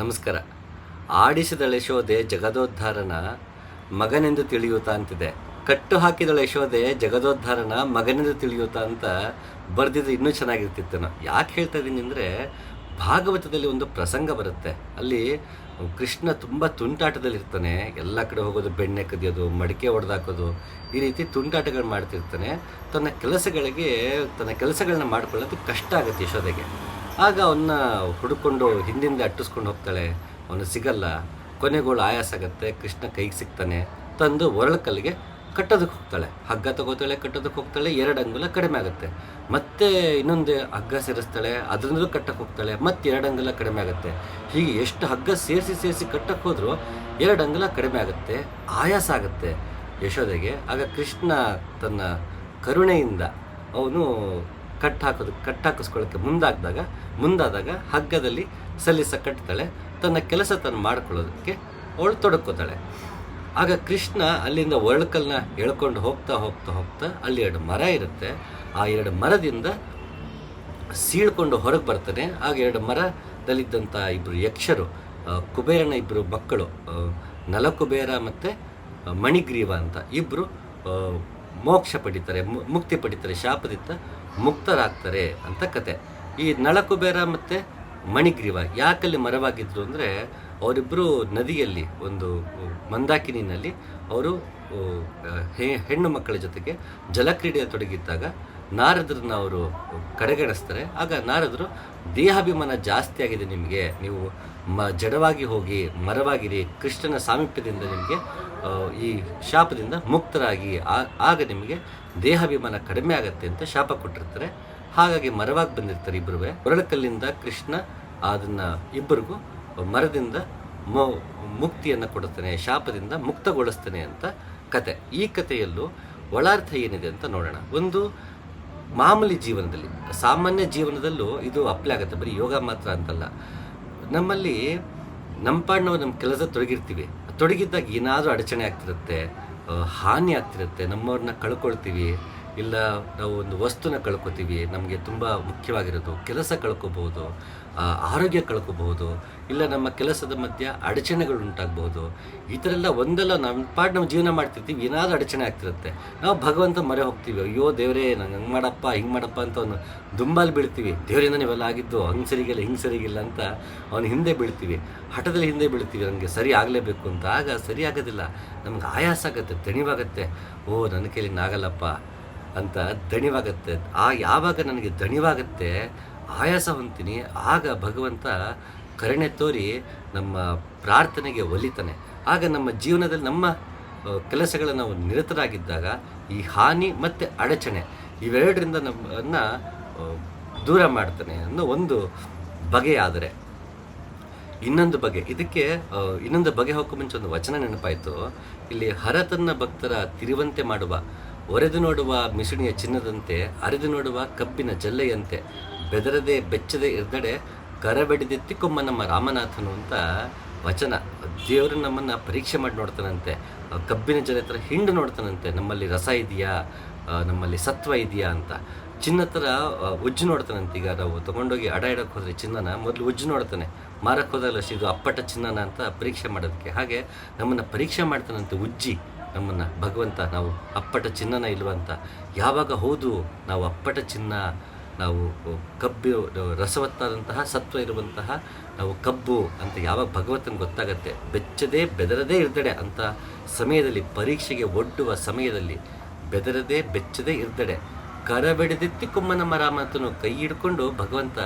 ನಮಸ್ಕಾರ. ಆಡಿಸಿದಳೆ ಯಶೋದೆ ಜಗದೋದ್ಧಾರನ ಮಗನೆಂದು ತಿಳಿಯುತ್ತಾ ಅಂತಿದೆ. ಕಟ್ಟು ಹಾಕಿದಳೆ ಯಶೋದೆ ಜಗದೋದ್ಧಾರನ ಮಗನೆಂದು ತಿಳಿಯುತ್ತಾ ಅಂತ ಬರೆದಿದ್ದು ಇನ್ನೂ ಚೆನ್ನಾಗಿರ್ತಿತ್ತು ನಾನು ಯಾಕೆ ಹೇಳ್ತಾ ಇದ್ದೀನಿ ಅಂದರೆ ಭಾಗವತದಲ್ಲಿ ಒಂದು ಪ್ರಸಂಗ ಬರುತ್ತೆ. ಅಲ್ಲಿ ಕೃಷ್ಣ ತುಂಬ ತುಂಟಾಟದಲ್ಲಿರ್ತಾನೆ ಎಲ್ಲ ಕಡೆ ಹೋಗೋದು, ಬೆಣ್ಣೆ ಕದಿಯೋದು, ಮಡಿಕೆ ಹೊಡೆದಾಕೋದು ಈ ರೀತಿ ತುಂಟಾಟಗಳು ಮಾಡ್ತಿರ್ತಾನೆ. ತನ್ನ ಕೆಲಸಗಳಿಗೆ, ತನ್ನ ಕೆಲಸಗಳನ್ನ ಮಾಡ್ಕೊಳ್ಳೋದು ಕಷ್ಟ ಆಗುತ್ತೆ ಯಶೋದೆಗೆ ಆಗ ಅವನ್ನ ಹುಡುಕೊಂಡು ಹಿಂದಿಂದ ಅಟ್ಟಿಸ್ಕೊಂಡು ಹೋಗ್ತಾಳೆ. ಅವನು ಸಿಗಲ್ಲ. ಕೊನೆಗಳು ಆಯಾಸ ಆಗುತ್ತೆ. ಕೃಷ್ಣ ಕೈಗೆ ಸಿಗ್ತಾನೆ. ತಂದು ಒರಳಕಲ್ಲಿಗೆ ಕಟ್ಟೋದಕ್ಕೆ ಹೋಗ್ತಾಳೆ. ಹಗ್ಗ ತಗೋತಾಳೆ ಕಟ್ಟೋದಕ್ಕೆ ಹೋಗ್ತಾಳೆ. ಎರಡು ಅಂಗುಲ ಕಡಿಮೆ ಆಗುತ್ತೆ. ಮತ್ತೆ ಇನ್ನೊಂದು ಹಗ್ಗ ಸೇರಿಸ್ತಾಳೆ. ಅದರಿಂದಲೂ ಕಟ್ಟಕ್ಕೆ ಹೋಗ್ತಾಳೆ. ಮತ್ತೆ ಎರಡು ಅಂಗುಲ ಕಡಿಮೆ ಆಗುತ್ತೆ. ಹೀಗೆ ಎಷ್ಟು ಹಗ್ಗ ಸೇರಿಸಿ ಸೇರಿಸಿ ಕಟ್ಟಕ್ಕೆ ಹೋದರೂ ಎರಡು ಅಂಗುಲ ಕಡಿಮೆ ಆಗುತ್ತೆ. ಆಯಾಸ ಆಗುತ್ತೆ. ಯಶೋದೆಗೆ ಆಗ ಕೃಷ್ಣ ತನ್ನ ಕರುಣೆಯಿಂದ ಅವನು ಕಟ್ಟಾಕೋದು ಹಾಕೋದು, ಕಟ್ ಹಾಕಿಸ್ಕೊಳ್ಳೋಕ್ಕೆ ಮುಂದಾಗ್ದಾಗ ಮುಂದಾದಾಗ ಹಗ್ಗದಲ್ಲಿ ಸಲ್ಲಿಸ ಕಟ್ತಾಳೆ ತನ್ನ ಕೆಲಸ ತಾನು ಮಾಡ್ಕೊಳ್ಳೋದಕ್ಕೆ ಅವಳು ತೊಡಕೋತಾಳೆ ಆಗ ಕೃಷ್ಣ ಅಲ್ಲಿಂದ ಒಳಕಲ್ನ ಎಳ್ಕೊಂಡು ಹೋಗ್ತಾ ಹೋಗ್ತಾ ಹೋಗ್ತಾ ಅಲ್ಲಿ ಎರಡು ಮರ ಇರುತ್ತೆ. ಆ ಎರಡು ಮರದಿಂದ ಸೀಳ್ಕೊಂಡು ಹೊರಗೆ ಬರ್ತಾನೆ. ಆಗ ಎರಡು ಮರದಲ್ಲಿದ್ದಂಥ ಇಬ್ಬರು ಯಕ್ಷರು ಕುಬೇರನ ಇಬ್ಬರು ಮಕ್ಕಳು ನಲಕುಬೇರ ಮತ್ತು ಮಣಿಗ್ರೀವ ಅಂತ ಇಬ್ಬರು ಮೋಕ್ಷ ಪಡಿತಾರೆ ಮುಕ್ತಿ ಪಡಿತಾರೆ, ಶಾಪದಿಂದ ಮುಕ್ತರಾಗ್ತಾರೆ ಅಂತ ಕತೆ. ಈ ನಳಕುಬೇರ ಮತ್ತು ಮಣಿಗ್ರೀವ ಯಾಕಲ್ಲಿ ಮರವಾಗಿದ್ದರು ಅಂದರೆ ಅವರಿಬ್ಬರು ನದಿಯಲ್ಲಿ, ಒಂದು ಮಂದಾಕಿನಿನಲ್ಲಿ ಅವರು ಹೆಣ್ಣು ಮಕ್ಕಳ ಜೊತೆಗೆ ಜಲಕ್ರೀಡೆಯ ತೊಡಗಿದ್ದಾಗ ನಾರದ್ರನ್ನ ಅವರು ಕಡೆಗಣಿಸ್ತಾರೆ. ಆಗ ನಾರದರು, ದೇಹಾಭಿಮಾನ ಜಾಸ್ತಿ ಆಗಿದೆ ನಿಮಗೆ, ನೀವು ಮ, ಜಡವಾಗಿ ಹೋಗಿ ಮರವಾಗಿರಿ, ಕೃಷ್ಣನ ಸಾಮೀಪ್ಯದಿಂದ ನಿಮಗೆ ಈ ಶಾಪದಿಂದ ಮುಕ್ತರಾಗಿ ಆಗ ನಿಮಗೆ ದೇಹಾಭಿಮಾನ ಕಡಿಮೆ ಆಗುತ್ತೆ ಅಂತ ಶಾಪ ಕೊಟ್ಟಿರ್ತಾರೆ. ಹಾಗಾಗಿ ಮರವಾಗಿ ಬಂದಿರ್ತಾರೆ ಇಬ್ಬರು ಹೊರಳಕಲ್ಲಿಂದ ಕೃಷ್ಣ ಅದನ್ನ ಇಬ್ಬರಿಗೂ ಮರದಿಂದ ಮುಕ್ತಿಯನ್ನ ಕೊಡುತ್ತಾನೆ, ಶಾಪದಿಂದ ಮುಕ್ತಗೊಳಿಸ್ತಾನೆ ಅಂತ ಕತೆ. ಈ ಕಥೆಯಲ್ಲೂ ಒಳಾರ್ಥ ಏನಿದೆ ಅಂತ ನೋಡೋಣ. ಒಂದು ಮಾಮೂಲಿ ಜೀವನದಲ್ಲಿ, ಸಾಮಾನ್ಯ ಜೀವನದಲ್ಲೂ ಇದು ಅಪ್ಲೈ ಆಗುತ್ತೆ. ಬರೀ ಯೋಗ ಮಾತ್ರ ಅಂತಲ್ಲ. ನಮ್ಮಲ್ಲಿ ನಮ್ಮ ನಾವು ನಮ್ಮ ಕೆಲಸ ತೊಡಗಿರ್ತೀವಿ. ತೊಡಗಿದ್ದಾಗ ಏನಾದರೂ ಅಡಚಣೆ ಆಗ್ತಿರುತ್ತೆ, ಹಾನಿ ಆಗ್ತಿರುತ್ತೆ, ನಮ್ಮವ್ರನ್ನ ಕಳ್ಕೊಳ್ತೀವಿ. ಇಲ್ಲ, ನಾವು ಒಂದು ವಸ್ತುನ ಕಳ್ಕೊತೀವಿ, ನಮಗೆ ತುಂಬ ಮುಖ್ಯವಾಗಿರೋದು ಕೆಲಸ ಕಳ್ಕೊಬಹುದು ಆರೋಗ್ಯ ಕಳ್ಕೊಬಹುದು, ಇಲ್ಲ ನಮ್ಮ ಕೆಲಸದ ಮಧ್ಯ ಅಡಚಣೆಗಳು ಉಂಟಾಗಬಹುದು. ಈ ಥರ ಎಲ್ಲ ಒಂದಲ್ಲ ನಮ್ಮ ಪಾಡ್ ನಾವು ಜೀವನ ಮಾಡ್ತಿರ್ತೀವಿ, ಏನಾದರೂ ಅಡಚಣೆ ಆಗ್ತಿರುತ್ತೆ. ನಾವು ಭಗವಂತ ಮರೆ ಹೋಗ್ತೀವಿ, ಅಯ್ಯೋ ದೇವರೇ, ನಂಗೆ ಹಂಗೆ ಮಾಡಪ್ಪ, ಹಿಂಗೆ ಮಾಡಪ್ಪ ಅಂತ ಅವನು ದುಂಬಾಲ್ ಬೀಳ್ತೀವಿ. ದೇವರಿಂದ ನೀವೆಲ್ಲ ಆಗಿದ್ದು, ಹಂಗೆ ಸರಿಗಿಲ್ಲ, ಹಿಂಗೆ ಸರಿಗಿಲ್ಲ ಅಂತ ಅವನು ಹಿಂದೆ ಬೀಳ್ತೀವಿ. ಹಠದಲ್ಲಿ ಹಿಂದೆ ಬೀಳ್ತೀವಿ ನನಗೆ ಸರಿ ಆಗಲೇಬೇಕು ಅಂತ. ಆಗ ಸರಿ ಆಗೋದಿಲ್ಲ, ನಮ್ಗೆ ಆಯಾಸ ಆಗುತ್ತೆ, ತಣಿವಾಗತ್ತೆ. ಓ, ನನ್ನ ಕೈಲಿ ನಾಗಲ್ಲಪ್ಪ ಅಂತ ದಣಿವಾಗತ್ತೆ. ಆ ಯಾವಾಗ ನನಗೆ ದಣಿವಾಗತ್ತೆ ಆಯಾಸ ಹೊಂತೀನಿ ಆಗ ಭಗವಂತ ಕರುಣೆ ತೋರಿ ನಮ್ಮ ಪ್ರಾರ್ಥನೆಗೆ ಒಲಿತಾನೆ. ಆಗ ನಮ್ಮ ಜೀವನದಲ್ಲಿ ನಮ್ಮ ಕೆಲಸಗಳ ಕೆಲಸಗಳನ್ನು ನಾವು ನಿರತರಾಗಿದ್ದಾಗ ಈ ಹಾನಿ ಮತ್ತು ಅಡಚಣೆ ಇವೆರಡರಿಂದ ನಮ್ಮನ್ನು ದೂರ ಮಾಡ್ತಾನೆ ಅನ್ನೋ ಒಂದು ಬಗೆಯಾದರೆ ಇನ್ನೊಂದು ಬಗೆ, ಇದಕ್ಕೆ ಇನ್ನೊಂದು ಬಗೆ ಹೋಗೋ ಮುಂಚೆ ಒಂದು ವಚನ ನೆನಪಾಯಿತು. ಇಲ್ಲಿ ಹರತನ್ನ ಭಕ್ತರ ತಿರುವಂತೆ ಮಾಡುವ ಒರೆದು ನೋಡುವ ಮಿಸುಣಿಯ ಚಿನ್ನದಂತೆ, ಅರೆದು ನೋಡುವ ಕಬ್ಬಿನ ಜಲ್ಲೆಯಂತೆ, ಬೆದರದೆ ಬೆಚ್ಚದೆ ಇರ್ದಡೆ ಕರಬೆಡಿದೆತ್ತಿಕೊಮ್ಮ ನಮ್ಮ ರಾಮನಾಥನು ಅಂತ ವಚನ. ದೇವರು ನಮ್ಮನ್ನು ಪರೀಕ್ಷೆ ಮಾಡಿ ನೋಡ್ತಾನಂತೆ. ಕಬ್ಬಿನ ಜಲೆ ಥರ ಹಿಂಡು ನೋಡ್ತಾನಂತೆ. ನಮ್ಮಲ್ಲಿ ರಸ ಇದೆಯಾ? ನಮ್ಮಲ್ಲಿ ಸತ್ವ ಇದೆಯಾ ಅಂತ. ಚಿನ್ನ ಥರ ಉಜ್ಜು ನೋಡ್ತಾನಂತೆ. ಈಗ ನಾವು ತೊಗೊಂಡೋಗಿ ಅಡ ಇಡಕ್ಕೆ ಹೋದರೆ ಚಿನ್ನನ, ಮೊದಲು ಉಜ್ಜು ನೋಡ್ತಾನೆ. ಮಾರಕ್ಕೆ ಹೋದಲ್ಲ ಇದು ಅಪ್ಪಟ ಚಿನ್ನನ ಅಂತ ಪರೀಕ್ಷೆ ಮಾಡೋದಕ್ಕೆ. ಹಾಗೆ ನಮ್ಮನ್ನು ಪರೀಕ್ಷೆ ಮಾಡ್ತಾನಂತೆ ಉಜ್ಜಿ. ನಮ್ಮನ್ನು ಭಗವಂತ, ನಾವು ಅಪ್ಪಟ ಚಿನ್ನನ ಇಲ್ವಂತ ಯಾವಾಗ ಹೌದು ನಾವು ಅಪ್ಪಟ ಚಿನ್ನ, ನಾವು ಕಬ್ಬು, ರಸವತ್ತಾದಂತಹ ಸತ್ವ ಇರುವಂತಹ ನಾವು ಕಬ್ಬು ಅಂತ ಯಾವಾಗ ಭಗವಂತನ ಗೊತ್ತಾಗತ್ತೆ. ಬೆಚ್ಚದೇ ಬೆದರದೇ ಇರ್ತಡೆ ಅಂತ ಸಮಯದಲ್ಲಿ, ಪರೀಕ್ಷೆಗೆ ಒಡ್ಡುವ ಸಮಯದಲ್ಲಿ ಬೆದರದೇ ಬೆಚ್ಚದೇ ಇರ್ತಡೆ. ಕರಬೆಡೆದೆತ್ತಿ ಕೊಮ್ಮನಮ್ಮ ರಾಮತನು ಕೈ ಹಿಡ್ಕೊಂಡು ಭಗವಂತ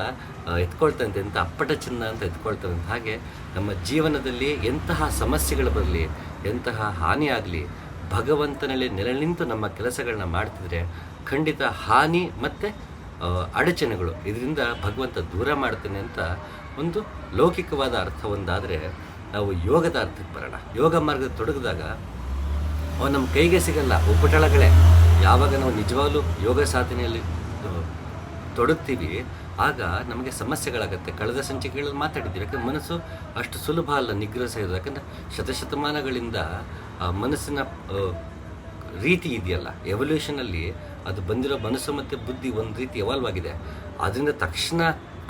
ಎತ್ಕೊಳ್ತಾನಂತೆ ಎಂಥ ಅಪ್ಪಟ ಚಿನ್ನ ಅಂತ ಎತ್ಕೊಳ್ತಾನಂತೆ ಹಾಗೆ ನಮ್ಮ ಜೀವನದಲ್ಲಿ ಎಂತಹ ಸಮಸ್ಯೆಗಳು ಬರಲಿ, ಎಂತಹ ಹಾನಿ ಆಗಲಿ ಭಗವಂತನಲ್ಲಿ ನೆಲೆ ನಿಂತು ನಮ್ಮ ಕೆಲಸಗಳನ್ನ ಮಾಡ್ತಿದ್ರೆ ಖಂಡಿತ ಹಾನಿ ಮತ್ತು ಅಡಚಣೆಗಳು. ಇದರಿಂದ ಭಗವಂತ ದೂರ ಮಾಡ್ತಾನೆ ಅಂತ ಒಂದು ಲೌಕಿಕವಾದ ಅರ್ಥ ಒಂದಾದರೆ ನಾವು ಯೋಗದ ಅರ್ಥಕ್ಕೆ ಬರೋಣ. ಯೋಗ ಮಾರ್ಗದ ತೊಡಗಿದಾಗ ಅವು ನಮ್ಮ ಕೈಗೆ ಸಿಗಲ್ಲ. ಉಪಟಳಗಳೇ. ಯಾವಾಗ ನಾವು ನಿಜವಾಗಲೂ ಯೋಗ ಸಾಧನೆಯಲ್ಲಿ ತೊಡಗ್ತೀವಿ, ಆಗ ನಮಗೆ ಸಮಸ್ಯೆಗಳಾಗುತ್ತೆ. ಕಳೆದ ಸಂಚಿಕೆಗಳಲ್ಲಿ ಮಾತಾಡಿದ್ದೀವಿ ಯಾಕಂದ್ರೆ ಮನಸ್ಸು ಅಷ್ಟು ಸುಲಭ ಅಲ್ಲ ನಿಗ್ರಹಿಸೋದು ಯಾಕಂದರೆ ಶತಶತಮಾನಗಳಿಂದ ಮನಸ್ಸಿನ ರೀತಿ ಇದೆಯಲ್ಲ ಎವಲ್ಯೂಷನಲ್ಲಿ ಅದು ಬಂದಿರೋ ಮನಸ್ಸು ಮತ್ತು ಬುದ್ಧಿ ಒಂದು ರೀತಿ ಎವಾಲ್ವ್ ಆಗಿದೆ. ಅದರಿಂದ ತಕ್ಷಣ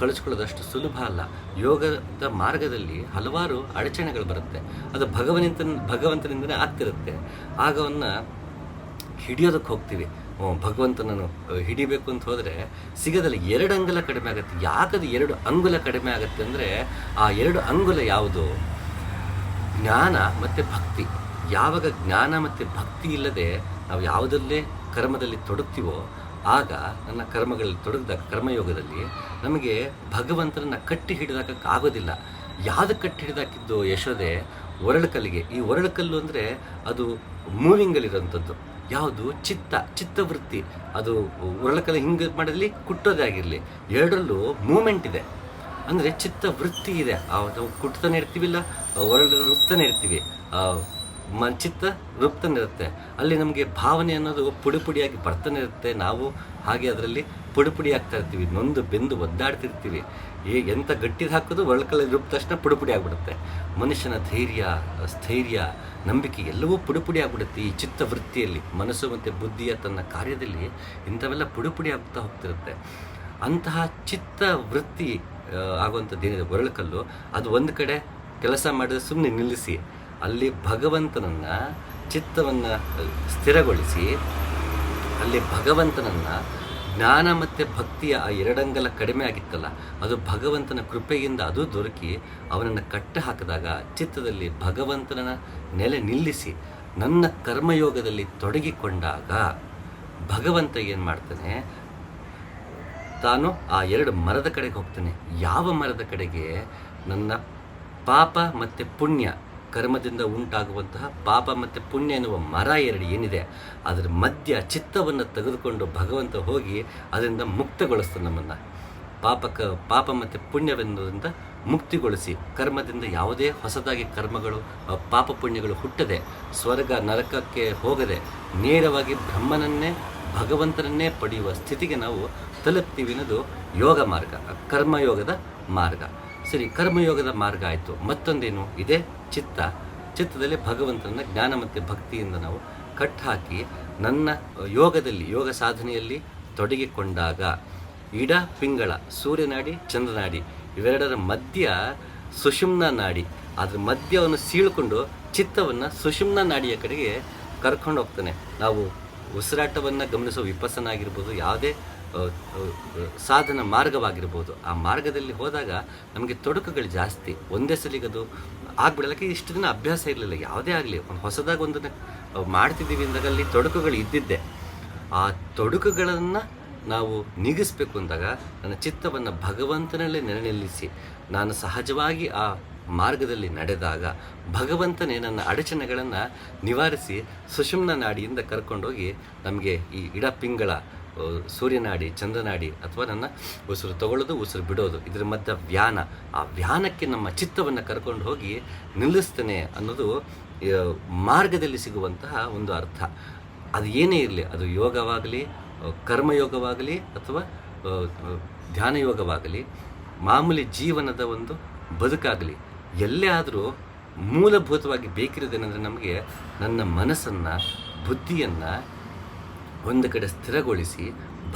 ಕಳಿಸ್ಕೊಳ್ಳೋದಷ್ಟು ಸುಲಭ ಅಲ್ಲ. ಯೋಗದ ಮಾರ್ಗದಲ್ಲಿ ಹಲವಾರು ಅಡಚಣೆಗಳು ಬರುತ್ತೆ. ಅದು ಭಗವಂತ ಭಗವಂತನಿಂದನೇ ಆಗ್ತಿರುತ್ತೆ. ಆಗವನ್ನು ಹಿಡಿಯೋದಕ್ಕೆ ಹೋಗ್ತೀವಿ. ಭಗವಂತನನ್ನು ಹಿಡಿಬೇಕು ಅಂತ ಹೋದರೆ ಸಿಗೋದಿಲ್ಲ ಎರಡು ಅಂಗುಲ ಕಡಿಮೆ ಆಗುತ್ತೆ. ಯಾಕದು ಎರಡು ಅಂಗುಲ ಕಡಿಮೆ ಆಗುತ್ತೆ ಅಂದರೆ ಆ ಎರಡು ಅಂಗುಲ ಯಾವುದು? ಜ್ಞಾನ ಮತ್ತು ಭಕ್ತಿ. ಯಾವಾಗ ಜ್ಞಾನ ಮತ್ತು ಭಕ್ತಿ ಇಲ್ಲದೆ ನಾವು ಯಾವುದಲ್ಲೇ ಕರ್ಮದಲ್ಲಿ ತೊಡಗ್ತೀವೋ, ಆಗ ನನ್ನ ಕರ್ಮಗಳಲ್ಲಿ ತೊಡಗಿದಾಗ, ಕರ್ಮಯೋಗದಲ್ಲಿ ನಮಗೆ ಭಗವಂತನನ್ನು ಕಟ್ಟಿ ಹಿಡಿದಾಕೋದಿಲ್ಲ ಯಾವ್ದು ಕಟ್ಟಿ ಹಿಡಿದಾಕಿದ್ದು ಯಶೋದೆ ಒರಳುಕಲ್ಲಿಗೆ. ಈ ಒರಳುಕಲ್ಲು ಅಂದರೆ ಅದು ಮೂವಿಂಗಲ್ಲಿರೋಂಥದ್ದು ಯಾವುದು? ಚಿತ್ತ, ಚಿತ್ತವೃತ್ತಿ. ಅದು ಒರಳುಕಲ್ಲು ಹಿಂಗೆ ಮಾಡಲಿ ಕುಟ್ಟೋದೇ ಆಗಿರಲಿ. ಎರಡರಲ್ಲೂ ಮೂಮೆಂಟ್ ಇದೆ. ಅಂದರೆ ಚಿತ್ತ ವೃತ್ತಿ ಇದೆ ನಾವು ಕುಟ್ತಾನೆ ಇರ್ತೀವಿಲ್ಲ ಒರಳು ರುಕ್ತಾನೆ ಇರ್ತೀವಿ. ಆ ಮ ಚಿತ್ತ ರುಪ್ತಾನೆ ಇರುತ್ತೆ ಅಲ್ಲಿ ನಮಗೆ ಭಾವನೆ ಅನ್ನೋದು ಪುಡಿ ಪುಡಿಯಾಗಿ ಬರ್ತಾನೆ ಇರುತ್ತೆ ನಾವು ಹಾಗೆ ಅದರಲ್ಲಿ ಪುಡಿ ಪುಡಿ ಆಗ್ತಾ ಇರ್ತೀವಿ. ನೊಂದು ಬೆಂದು ಒದ್ದಾಡ್ತಿರ್ತೀವಿ. ಏ ಎಂಥ ಗಟ್ಟಿದ ಹಾಕೋದು ಒಳಕಲ್ಲಿ ರುಬ್ಬ ತಕ್ಷಣ ಪುಡಿ ಪುಡಿ ಆಗ್ಬಿಡುತ್ತೆ. ಮನುಷ್ಯನ ಧೈರ್ಯ, ಸ್ಥೈರ್ಯ, ನಂಬಿಕೆ ಎಲ್ಲವೂ ಪುಡಿ ಪುಡಿ ಆಗ್ಬಿಡುತ್ತೆ. ಈ ಚಿತ್ತ ವೃತ್ತಿಯಲ್ಲಿ, ಮನಸ್ಸು ಮತ್ತು ಬುದ್ಧಿಯ ತನ್ನ ಕಾರ್ಯದಲ್ಲಿ ಇಂಥವೆಲ್ಲ ಪುಡಿ ಪುಡಿ ಆಗ್ತಾ ಹೋಗ್ತಿರುತ್ತೆ. ಅಂತಹ ಚಿತ್ತ ವೃತ್ತಿ ಆಗುವಂಥದ್ದು ಏನಿದೆ? ಒರಳಕಲ್ಲು. ಅದು ಒಂದು ಕಡೆ ಕೆಲಸ ಮಾಡಿದ ಸುಮ್ಮನೆ ನಿಲ್ಲಿಸಿ. ಅಲ್ಲಿ ಭಗವಂತನನ್ನ ಚಿತ್ತವನ್ನು ಸ್ಥಿರಗೊಳಿಸಿ, ಅಲ್ಲಿ ಭಗವಂತನನ್ನ ಜ್ಞಾನ ಮತ್ತು ಭಕ್ತಿಯ ಆ ಎರಡಂಗಲ ಕಡಿಮೆ ಆಗಿತ್ತಲ್ಲ, ಅದು ಭಗವಂತನ ಕೃಪೆಯಿಂದ ಅದು ದೊರಕಿ ಅವನನ್ನು ಕಟ್ಟ ಹಾಕಿದಾಗ ಚಿತ್ತದಲ್ಲಿ ಭಗವಂತನ ನೆಲೆ ನಿಲ್ಲಿಸಿ ನನ್ನ ಕರ್ಮಯೋಗದಲ್ಲಿ ತೊಡಗಿಕೊಂಡಾಗ ಭಗವಂತ ಏನು ಮಾಡ್ತಾನೆ, ತಾನು ಆ ಎರಡು ಮರದ ಕಡೆಗೆ ಹೋಗ್ತಾನೆ. ಯಾವ ಮರದ ಕಡೆಗೆ? ನನ್ನ ಪಾಪ ಮತ್ತು ಪುಣ್ಯ. ಕರ್ಮದಿಂದ ಉಂಟಾಗುವಂತಹ ಪಾಪ ಮತ್ತು ಪುಣ್ಯ ಎನ್ನುವ ಮರ ಎರಡು ಏನಿದೆ, ಅದರ ಮಧ್ಯ ಚಿತ್ತವನ್ನು ತೆಗೆದುಕೊಂಡು ಭಗವಂತ ಹೋಗಿ ಅದರಿಂದ ಮುಕ್ತಗೊಳಿಸ್ತು ನಮ್ಮನ್ನು. ಪಾಪಕ, ಪಾಪ ಮತ್ತು ಪುಣ್ಯವೆನ್ನುವುದರಿಂದ ಮುಕ್ತಿಗೊಳಿಸಿ ಕರ್ಮದಿಂದ ಯಾವುದೇ ಹೊಸದಾಗಿ ಕರ್ಮಗಳು ಪಾಪ ಪುಣ್ಯಗಳು ಹುಟ್ಟದೆ, ಸ್ವರ್ಗ ನರಕಕ್ಕೆ ಹೋಗದೆ ನೇರವಾಗಿ ಬ್ರಹ್ಮನನ್ನೇ, ಭಗವಂತನನ್ನೇ ಪಡೆಯುವ ಸ್ಥಿತಿಗೆ ನಾವು ತಲುಪ್ತೀವಿ ಅನ್ನೋದು ಯೋಗ ಮಾರ್ಗ ಕರ್ಮಯೋಗದ ಮಾರ್ಗ. ಸರಿ, ಕರ್ಮಯೋಗದ ಮಾರ್ಗ ಆಯಿತು. ಮತ್ತೊಂದೇನು? ಇದೆ ಚಿತ್ತ. ಚಿತ್ತದಲ್ಲಿ ಭಗವಂತನ ಜ್ಞಾನ ಮತ್ತು ಭಕ್ತಿಯಿಂದ ನಾವು ಕಟ್ಟಾಕಿ ನನ್ನ ಯೋಗದಲ್ಲಿ, ಯೋಗ ಸಾಧನೆಯಲ್ಲಿ ತೊಡಗಿಕೊಂಡಾಗ ಇಡ, ಪಿಂಗಳ ಸೂರ್ಯನಾಡಿ ಚಂದ್ರನಾಡಿ ಇವೆರಡರ ಮಧ್ಯ ಸುಷುಮ್ನ ನಾಡಿ. ಅದರ ಮಧ್ಯವನ್ನು ಸೀಳ್ಕೊಂಡು ಚಿತ್ತವನ್ನು ಸುಷುಮ್ನ ನಾಡಿಯ ಕಡೆಗೆ ಕರ್ಕೊಂಡು ಹೋಗ್ತಾನೆ. ನಾವು ಉಸಿರಾಟವನ್ನು ಗಮನಿಸೋ ವಿಪಸನ ಆಗಿರ್ಬೋದು ಯಾವುದೇ ಸಾಧನ ಮಾರ್ಗವಾಗಿರ್ಬೋದು. ಆ ಮಾರ್ಗದಲ್ಲಿ ಹೋದಾಗ ನಮಗೆ ತೊಡಕುಗಳು ಜಾಸ್ತಿ. ಒಂದೇ ಸಲಿಗೆ ಅದು ಆಗ್ಬಿಡಲಕ್ಕೆ ಇಷ್ಟು ದಿನ ಅಭ್ಯಾಸ ಇರಲಿಲ್ಲ. ಯಾವುದೇ ಆಗಲಿ. ಒಂದು ಹೊಸದಾಗಿ ಒಂದನ್ನು ಮಾಡ್ತಿದ್ದೀವಿ ಅಂದಾಗ ಅಲ್ಲಿ ತೊಡಕುಗಳು ಇದ್ದಿದ್ದೆ. ಆ ತೊಡಕುಗಳನ್ನು ನಾವು ನೀಗಿಸ್ಬೇಕು ಅಂದಾಗ ನನ್ನ ಚಿತ್ತವನ್ನು ಭಗವಂತನಲ್ಲೇ ನೆನೆ ನಿಲ್ಲಿಸಿ ನಾನು ಸಹಜವಾಗಿ ಆ ಮಾರ್ಗದಲ್ಲಿ ನಡೆದಾಗ ಭಗವಂತನೇ ನನ್ನ ಅಡಚಣೆಗಳನ್ನು ನಿವಾರಿಸಿ ಸುಷುಮ್ನ ನಾಡಿಯಿಂದ ಕರ್ಕೊಂಡೋಗಿ ನಮಗೆ ಈ ಇಡಪಿಂಗಳ ಆ, ಸೂರ್ಯನಾಡಿ, ಚಂದ್ರನಾಡಿ ಅಥವಾ ನನ್ನ ಉಸಿರು ತಗೊಳ್ಳೋದು, ಉಸಿರು ಬಿಡೋದು, ಇದರ ಮಧ್ಯ ವ್ಯಾನ. ಆ ವ್ಯಾನಕ್ಕೆ ನಮ್ಮ ಚಿತ್ತವನ್ನು ಕರ್ಕೊಂಡು ಹೋಗಿ ನಿಲ್ಲಿಸ್ತೇನೆ ಅನ್ನೋದು ಮಾರ್ಗದಲ್ಲಿ ಸಿಗುವಂತಹ ಒಂದು ಅರ್ಥ. ಅದು ಏನೇ ಇರಲಿ, ಅದು ಯೋಗವಾಗಲಿ ಕರ್ಮಯೋಗವಾಗಲಿ ಅಥವಾ ಧ್ಯಾನಯೋಗವಾಗಲಿ ಮಾಮೂಲಿ ಜೀವನದ ಒಂದು ಬದುಕಾಗಲಿ ಎಲ್ಲೇ ಆದರೂ ಮೂಲಭೂತವಾಗಿ ಬೇಕಿರೋದೇನೆಂದರೆ ನಮಗೆ ನನ್ನ ಮನಸ್ಸನ್ನು, ಬುದ್ಧಿಯನ್ನು ಒಂದು ಕಡೆ ಸ್ಥಿರಗೊಳಿಸಿ,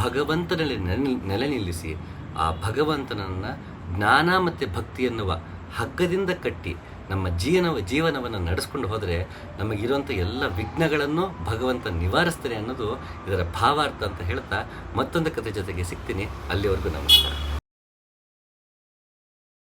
ಭಗವಂತನಲ್ಲಿ ನೆಲೆ ನೆಲೆ ನಿಲ್ಲಿಸಿ, ಆ ಭಗವಂತನನ್ನು ಜ್ಞಾನ ಮತ್ತು ಭಕ್ತಿ ಎನ್ನುವ ಹಗ್ಗದಿಂದ ಕಟ್ಟಿ ನಮ್ಮ ಜೀವನವ, ಜೀವನವನ್ನು ನಡೆಸ್ಕೊಂಡು ಹೋದರೆ ನಮಗಿರುವಂಥ ಎಲ್ಲ ವಿಘ್ನಗಳನ್ನು ಭಗವಂತ ನಿವಾರಿಸ್ತಾನೆ ಅನ್ನೋದು ಇದರ ಭಾವಾರ್ಥ ಅಂತ ಹೇಳ್ತಾ ಮತ್ತೊಂದು ಕತೆ ಜೊತೆಗೆ ಸಿಗ್ತೀನಿ. ಅಲ್ಲಿವರೆಗೂ ನಮಸ್ಕಾರ.